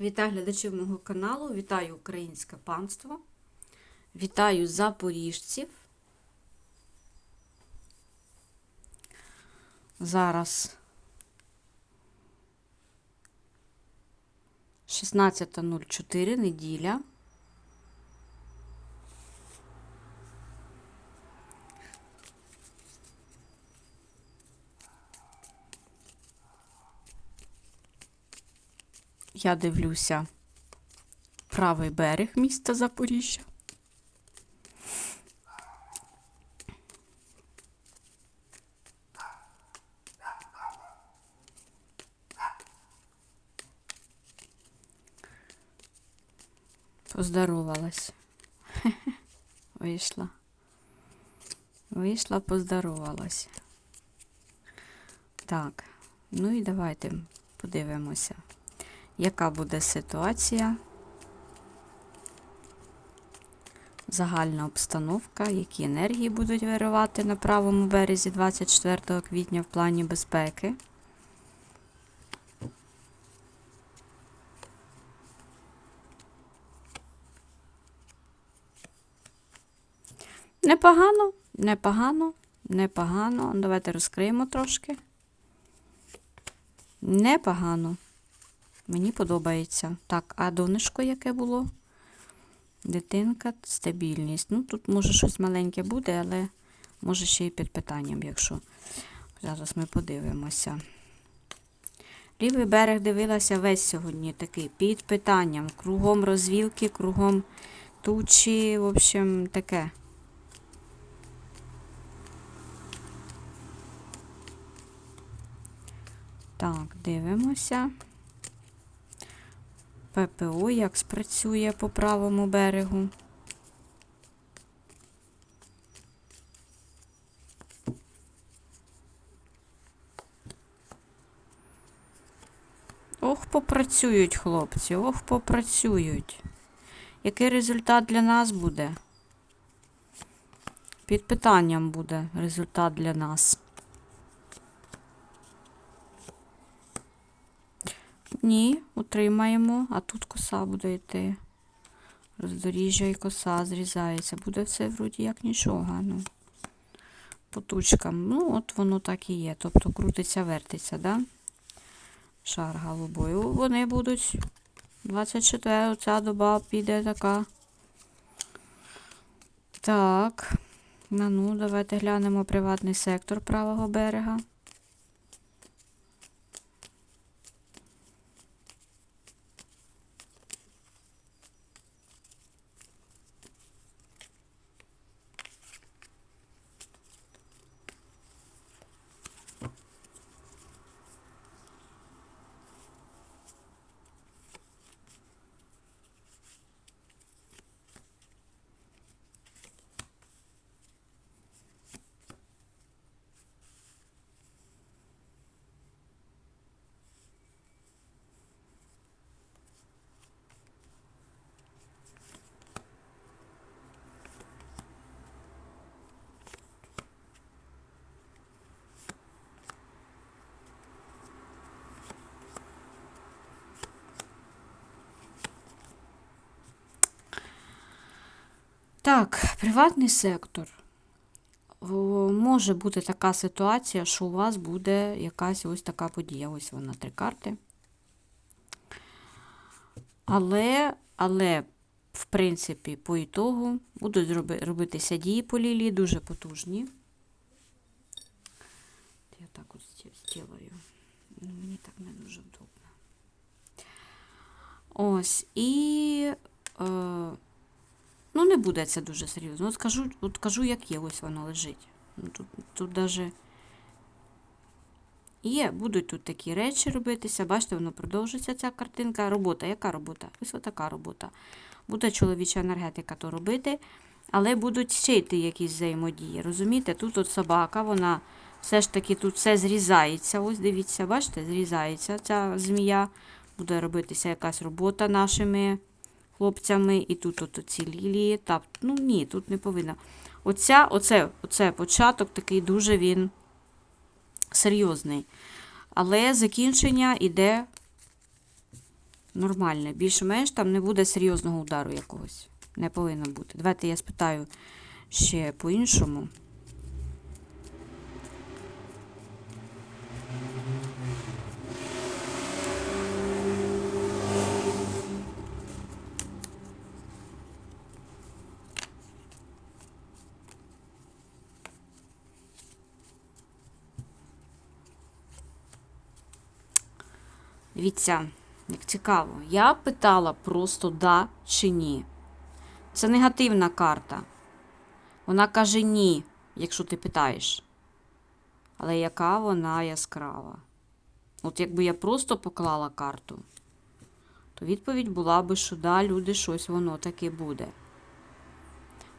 Вітаю глядачів мого каналу, вітаю українське панство, вітаю запоріжців. Зараз 16.04 неділя. Я дивлюся правий берег міста Запоріжжя. Поздоровалась. Вийшла. Вийшла, поздоровалась. Так, ну і давайте подивимося яка буде ситуація, загальна обстановка, які енергії будуть виривати на правому березі 24 квітня в плані безпеки. Непогано, непогано, непогано. Давайте розкриємо трошки. Непогано. Мені подобається. Так, а донечко яке було? Дитинка, стабільність. Ну, тут може щось маленьке буде, але може ще й під питанням, якщо. Зараз ми подивимося. Лівий берег дивилася весь сьогодні такий під питанням. Кругом розвілки, кругом тучі, в общем, таке. Так, дивимося. ППО як спрацює по правому берегу. Ох, попрацюють хлопці, ох, попрацюють. Який результат для нас буде? Під питанням буде результат для нас. Ні, утримаємо, а тут коса буде йти. Роздоріжжя і коса зрізається. Буде все вроді як нічого. Ну. По тучкам. Ну, от воно так і є. Тобто крутиться, вертиться, да? Шар голубою. Вони будуть 24 ця доба піде така. Так. Ну, давайте глянемо приватний сектор правого берега. Так, приватний сектор. Може бути така ситуація, що у вас буде якась ось така подія. Ось вона три карти. Але, але, в принципі, по ітогу будуть робитися дії по лілії дуже потужні. Я так ось зроблю. Мені так не дуже вдобно. Ось. І. Е, Ну, не буде це дуже серйозно. От кажу, от кажу, як є, ось воно лежить. Ну, Тут тут даже є, будуть тут такі речі робитися. Бачите, воно продовжується ця картинка. Робота. Яка робота? Ось така робота. Буде чоловіча енергетика то робити, але будуть ще йти якісь взаємодії. Розумієте? Тут от собака, вона все ж таки тут все зрізається. Ось дивіться, бачите, зрізається ця змія. Буде робитися якась робота нашими хлопцями, і тут от ці лілії. Так, ну ні, тут не повинна. Оця, оце, оце початок такий дуже він серйозний. Але закінчення йде Нормально. Більш-менш там не буде серйозного удару якогось. Не повинно бути. Давайте я спитаю ще по-іншому. Дивіться, як цікаво. Я питала просто да чи ні. Це негативна карта. Вона каже ні, якщо ти питаєш. Але яка вона яскрава? От якби я просто поклала карту, то відповідь була би, що да, люди, щось воно таки буде.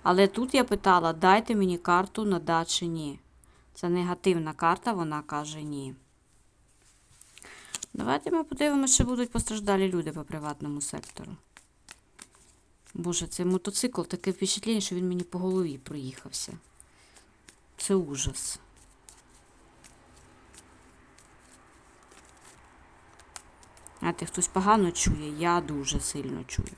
Але тут я питала, дайте мені карту на да чи ні. Це негативна карта, вона каже ні. Давайте ми подивимося, чи будуть постраждалі люди по приватному сектору. Боже, цей мотоцикл таке впечатлення, що він мені по голові проїхався. Це ужас. Знаєте, хтось погано чує, я дуже сильно чую.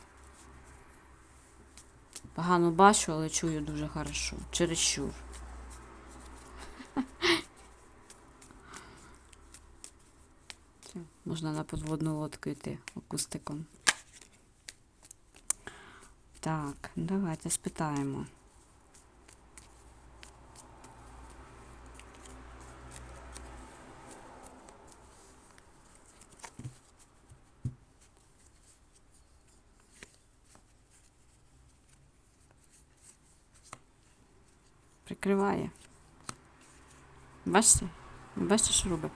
Погано бачу, але чую дуже хорошо. Чересчур. Можна на подводну лодку йти акустиком. Так, давайте спитаємо. Прикриває. Бачите? Бачите, що робить?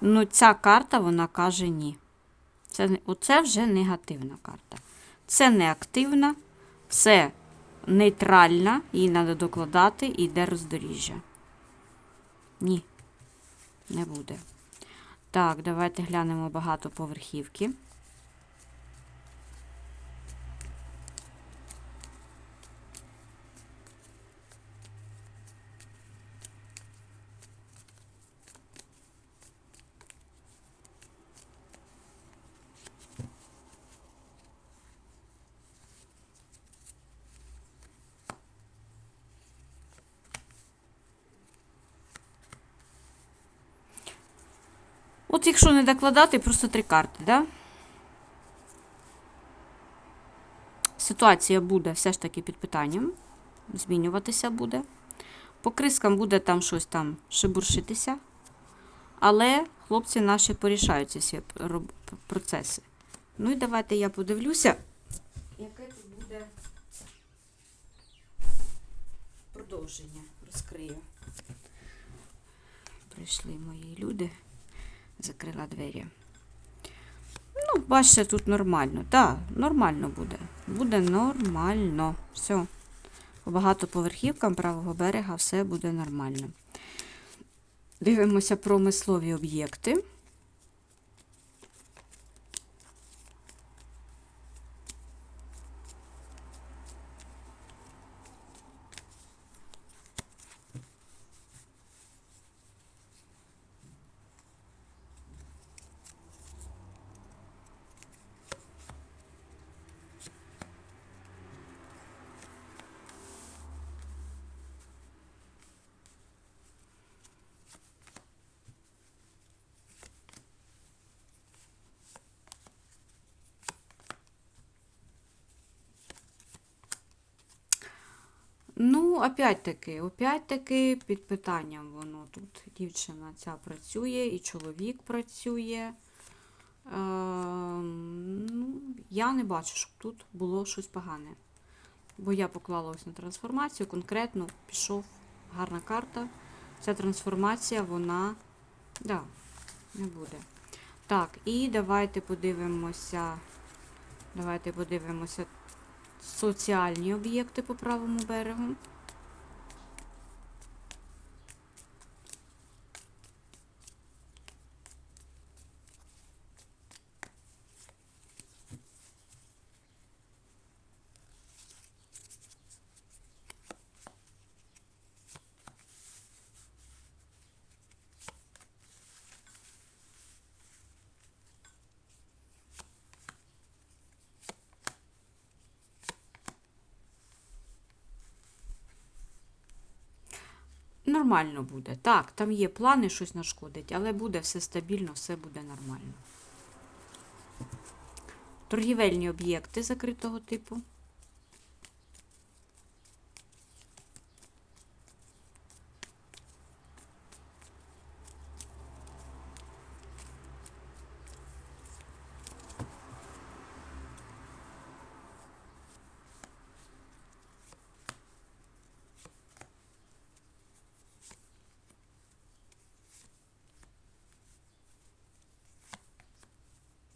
Ну, ця карта, вона каже ні. Це, оце вже негативна карта. Це не активна, це нейтральна, її треба докладати і йде роздоріжжя. Ні, не буде. Так, давайте глянемо багатоповерхівки. От якщо не докладати, просто три карти, да? Ситуація буде все ж таки під питанням. Змінюватися буде. По крискам буде там щось там шебуршитися. Але хлопці наші порішають ці всі процеси. Ну і давайте я подивлюся, яке тут буде продовження. Розкрию. Прийшли мої люди закрила двері. Ну, бачите, тут нормально. Так, нормально буде. Буде нормально. Все. По багатоповерхівкам правого берега все буде нормально. Дивимося промислові об'єкти. Ну, опять-таки, опять-таки під питанням воно тут. Дівчина ця працює, і чоловік працює. Е, ну, я не бачу, щоб тут було щось погане. Бо я поклала ось на трансформацію, конкретно пішов гарна карта. Ця трансформація, вона. Да, не буде. Так, і давайте подивимося. Давайте подивимося соціальні об'єкти по правому берегу. Нормально буде. Так, там є плани, щось нашкодить, але буде все стабільно, все буде нормально. Торгівельні об'єкти закритого типу.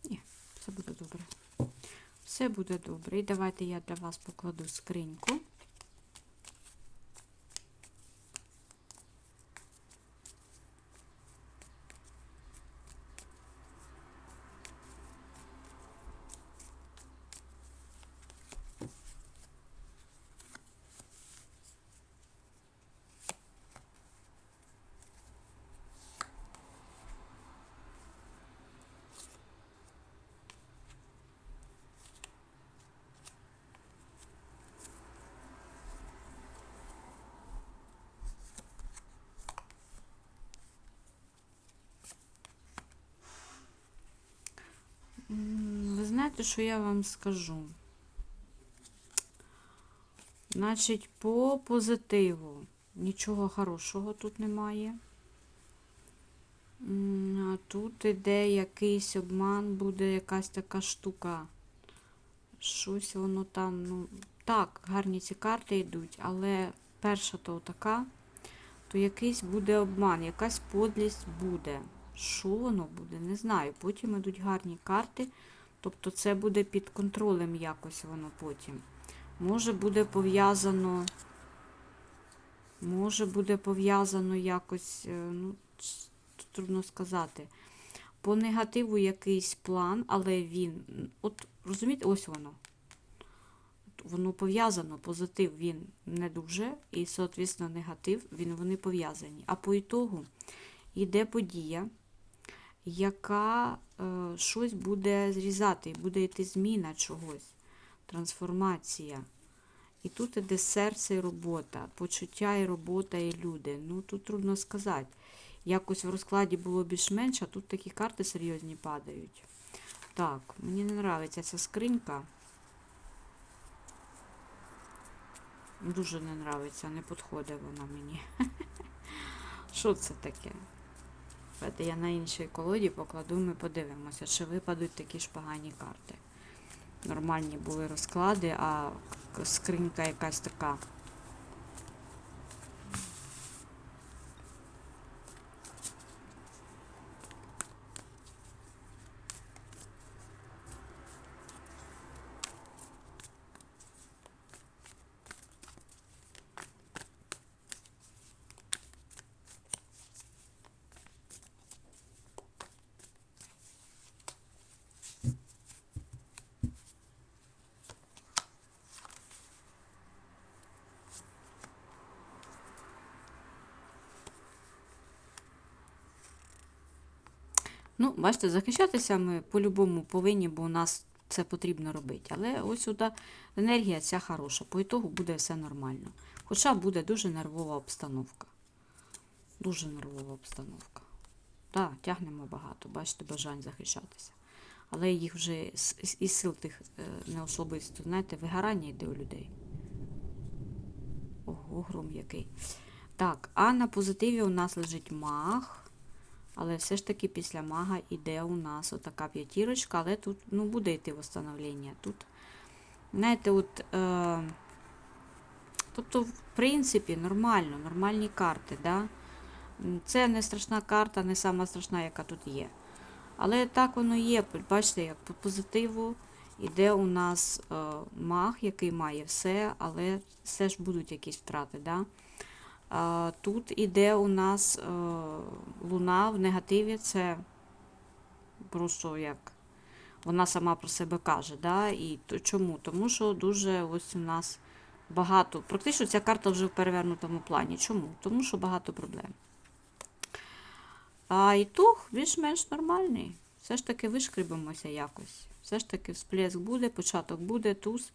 Ні, все буде добре. Все буде добре. І давайте я для вас покладу скриньку. Ви знаєте, що я вам скажу? Значить, по позитиву нічого хорошого тут немає. Тут іде якийсь обман, буде якась така штука. Щось воно там, ну, так, гарні ці карти йдуть, але перша то така, то якийсь буде обман, якась подлість буде. Що воно буде, не знаю. Потім йдуть гарні карти, тобто це буде під контролем якось воно потім. Може буде пов'язано, може буде пов'язано якось, е, ну, трудно сказати. По негативу якийсь план, але він, от розумієте, ось воно. Воно пов'язано, позитив він не дуже, і, соответственно, негатив, він, вони пов'язані. А по ітогу йде подія, яка е, щось буде зрізати, буде йти зміна чогось, трансформація. І тут іде серце і робота, почуття і робота, і люди. Ну, тут трудно сказати. Якось в розкладі було більш-менш, а тут такі карти серйозні падають. Так, мені не подобається ця скринька. Дуже не подобається, не підходить вона мені. Що це таке? Давайте я на іншій колоді покладу, ми подивимося, чи випадуть такі ж погані карти. Нормальні були розклади, а скринька якась така. Ну, бачите, захищатися ми по-любому повинні, бо у нас це потрібно робити. Але ось сюди енергія ця хороша. По ітогу буде все нормально. Хоча буде дуже нервова обстановка. Дуже нервова обстановка. Так, тягнемо багато, бачите, бажань захищатися. Але їх вже із сил тих е, не особисто, знаєте, вигорання йде у людей. Ого, гром який. Так, а на позитиві у нас лежить маг. Але все ж таки після мага йде у нас отака п'ятірочка, але тут ну, буде йти восстановлення. Тут, знаєте, от, е, тобто, в принципі, нормально, нормальні карти. Да? Це не страшна карта, не сама страшна, яка тут є. Але так воно є. Бачите, як по позитиву йде у нас е, маг, який має все, але все ж будуть якісь втрати. Да? Тут іде у нас е, луна в негативі, це просто як вона сама про себе каже. Да? І то, чому? Тому що дуже ось у нас багато. Практично ця карта вже в перевернутому плані. Чому? Тому що багато проблем. А ітог більш-менш нормальний. Все ж таки вишкрібимося якось. Все ж таки всплеск буде, початок буде, туз.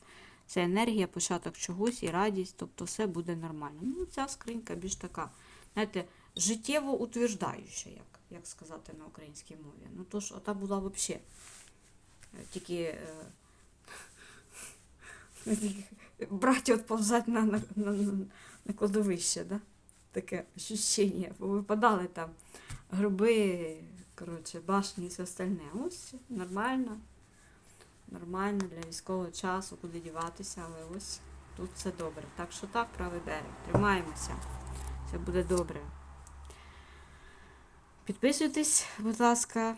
Це енергія, початок чогось і радість, тобто все буде нормально. Ну, ця скринька більш така знаєте, життєво утверждаюча, як, як сказати на українській мові. Ну то ж, ота була взагалі. Тільки е, браття от на, на, на, на- кладовище, да? таке ощущення. Випадали там гроби, коротше, башні і все остальне. Ось нормально. Нормально для військового часу, куди діватися, але ось тут все добре. Так що так, правий берег. Тримаємося. Все буде добре. Підписуйтесь, будь ласка,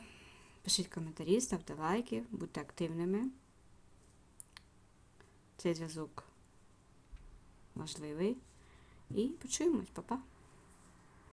пишіть коментарі, ставте лайки, будьте активними. Цей зв'язок важливий. І почуємось, Па-па.